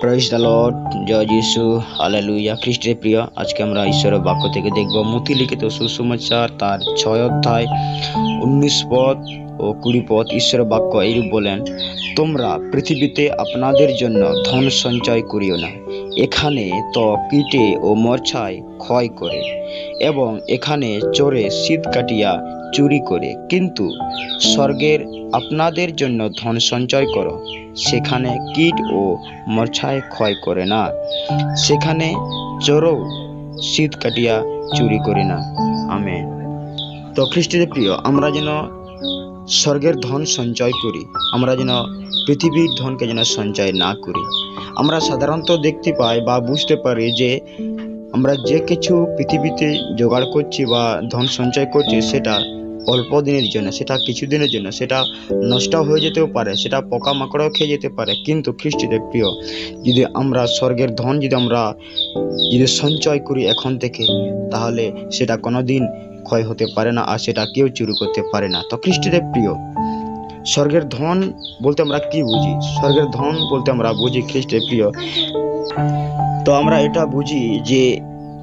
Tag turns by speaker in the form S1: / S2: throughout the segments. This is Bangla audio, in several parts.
S1: প্রাইজ দ্য লর্ড জয় যিশু হালেলুয়া খ্রিস্টের প্রিয়, আজকে আমরা ঈশ্বরের বাক্য থেকে দেখব। মতি লিখিত সুসমাচার তার ছয় অধ্যায়, উনিশ পদ। ও কুড়ি পদ ঈশ্বরের বাক্য এইরূপ বলেন, তোমরা পৃথিবীতে আপনাদের জন্য ধন সঞ্চয় করিও না। এখানে তো কীটে ও মরছায় ক্ষয় করে এবং এখানে চোরে শীত কাটিয়া চুরি করে। কিন্তু স্বর্গের আপনাদের জন্য ধন সঞ্চয় করো। সেখানে কীট ও মরছায় ক্ষয় করে না। সেখানে চোরও শীত কাটিয়া চুরি করে না। আমেন। তো খ্রিস্টদের প্রিয়, আমরা যেন স্বর্গের ধন সঞ্চয় করি। আমরা যেন পৃথিবীর ধনকে যেন সঞ্চয় না করি। আমরা সাধারণত দেখতে পাই বা বুঝতে পারি যে আমরা যে কিছু পৃথিবীতে জোগাড় করছি বা ধন সঞ্চয় করছি, সেটা অল্প দিনের জন্য, সেটা কিছুদিনের জন্য, সেটা নষ্ট হয়ে যেতেও পারে, সেটা পোকামাকড়ও খেয়ে যেতে পারে। কিন্তু খ্রিস্টদের প্রিয়, যদি আমরা স্বর্গের ধন যদি আমরা যদি সঞ্চয় করি এখন থেকে, তাহলে সেটা কোনোদিন ক্ষয় হতে পারে না আর সেটা কেউ চুরি করতে পারে না। তো খ্রিস্টদের প্রিয়, স্বর্গের ধন বলতে আমরা কি বুঝি? স্বর্গের ধন বলতে আমরা বুঝি খ্রিস্টের প্রিয়। তো আমরা এটা বুঝি যে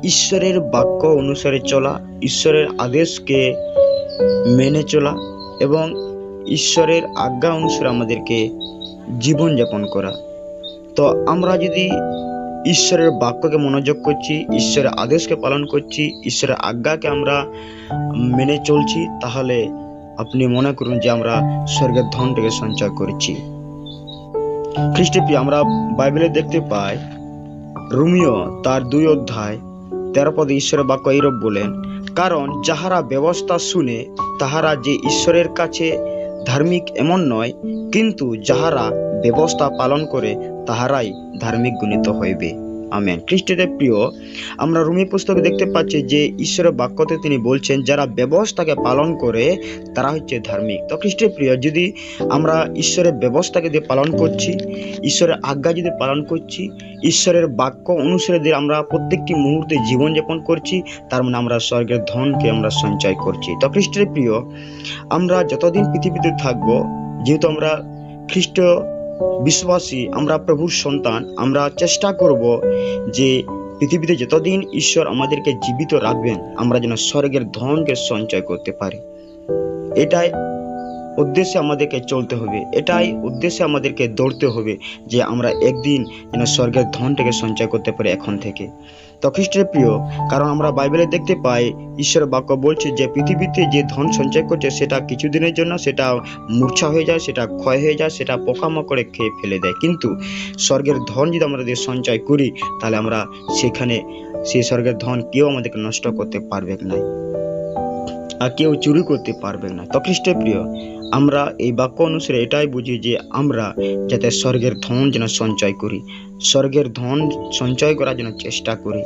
S1: ঈশ্বরের বাক্য অনুসারে চলা, ঈশ্বরের আদেশকে মেনে চলা এবং ঈশ্বরের আজ্ঞা অনুসারে আমাদেরকে জীবনযাপন করা। তো আমরা যদি ঈশ্বরের বাক্যকে মনোযোগ করছি, ঈশ্বরের আদেশকে পালন করছি, ঈশ্বরের আজ্ঞাকে আমরা মেনে চলছি, তাহলে আপনি মনে করুন যে আমরা স্বর্গের ধনটাকে সঞ্চয় করছি। খ্রিস্টপি আমরা বাইবেলে দেখতে পাই, রোমিও তার দুই অধ্যায় তেরো পদে ঈশ্বরের বাক্য এইরূপ বলেন, কারণ যাহারা ব্যবস্থা শুনে, তাহারা যে ঈশ্বরের কাছে ধার্মিক এমন নয়, কিন্তু যাহারা ব্যবস্থা পালন করে তাহারাই ধার্মিক গণিত হইবে। আমেন। খ্রিস্টদের প্রিয়, আমরা রুমি পুস্তকে দেখতে পাচ্ছি যে ঈশ্বরের বাক্যতে তিনি বলছেন, যারা ব্যবস্থাকে পালন করে, তারা হচ্ছে ধার্মিক। তো খ্রিস্টের প্রিয়, যদি আমরা ঈশ্বরের ব্যবস্থাকে দিয়ে পালন করছি, ঈশ্বরের আজ্ঞা যদি পালন করছি, ঈশ্বরের বাক্য অনুসারে দিয়ে আমরা প্রত্যেকটি মুহূর্তে জীবনযাপন করছি, তার মানে আমরা স্বর্গের ধনকে আমরা সঞ্চয় করছি। তো খ্রিস্টের প্রিয়, আমরা যতদিন পৃথিবীতে থাকব, যেহেতু আমরা খ্রিস্ট বিশ্বাসী আমরা প্রভুর সন্তান, আমরা চেষ্টা করব যে পৃথিবীতে যতদিন ঈশ্বর আমাদেরকে জীবিত রাখবেন, আমরা যেন স্বর্গের ধনকে সঞ্চয় করতে পারি। এটাই উদ্দেশ্যে আমাদেরকে চলতে হবে। এটাই উদ্দেশ্যে আমাদেরকে দৌড়তে হবে যে আমরা একদিন যেন স্বর্গের ধনটাকে সঞ্চয় করতে পারি এখন থেকে। তো খ্রিস্টের প্রিয়, কারণ আমরা বাইবেলে দেখতে পাই ঈশ্বরের বাক্য বলছে যে পৃথিবীতে যে ধন সঞ্চয় করছে সেটা কিছুদিনের জন্য সেটা মূর্ছা হয়ে যায়, সেটা ক্ষয় হয়ে যায়, সেটা পোকামাকড়ে খেয়ে ফেলে দেয়। কিন্তু স্বর্গের ধন যদি আমরা যদি সঞ্চয় করি, তাহলে আমরা সেখানে সেই স্বর্গের ধন কেউ আমাদেরকে নষ্ট করতে পারবে না কেউ চুরি করতে পারবে না। তো খ্রিস্টের প্রিয়, আমরা এই বাক্য অনুসারে এটাই বুঝি যে আমরা যাতে স্বর্গের ধন যেন সঞ্চয় করি, স্বর্গের ধন সঞ্চয় করার জন্য চেষ্টা করি।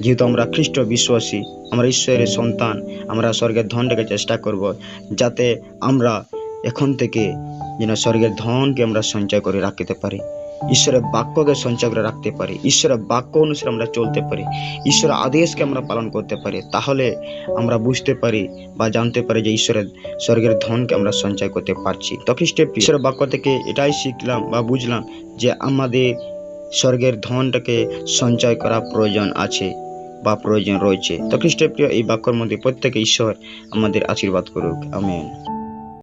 S1: যেহেতু আমরা খ্রিস্ট বিশ্বাসী, আমরা ঈশ্বরের সন্তান, আমরা স্বর্গের ধনটাকে চেষ্টা করব, যাতে আমরা এখন থেকে যেন স্বর্গের ধনকে আমরা সঞ্চয় করে রাখতে পারি। ঈশ্বরের বাক্যকে সঞ্চয় করে রাখতে পারি, ঈশ্বরের বাক্য অনুসারে আমরা চলতে পারি, ঈশ্বরের আদেশকে আমরা পালন করতে পারি, তাহলে আমরা বুঝতে পারি বা জানতে পারি যে ঈশ্বরের স্বর্গের ধনকে আমরা সঞ্চয় করতে পারছি। তো খ্রিস্টের ঈশ্বরের বাক্য থেকে এটাই শিখলাম বা বুঝলাম যে আমাদের স্বর্গের ধনটাকে সঞ্চয় করা প্রয়োজন আছে বা প্রয়োজন রয়েছে। তো খ্রিস্টের প্রিয়, এই বাক্যর মধ্যে প্রত্যেকে ঈশ্বর আমাদের আশীর্বাদ করুক, আমেন।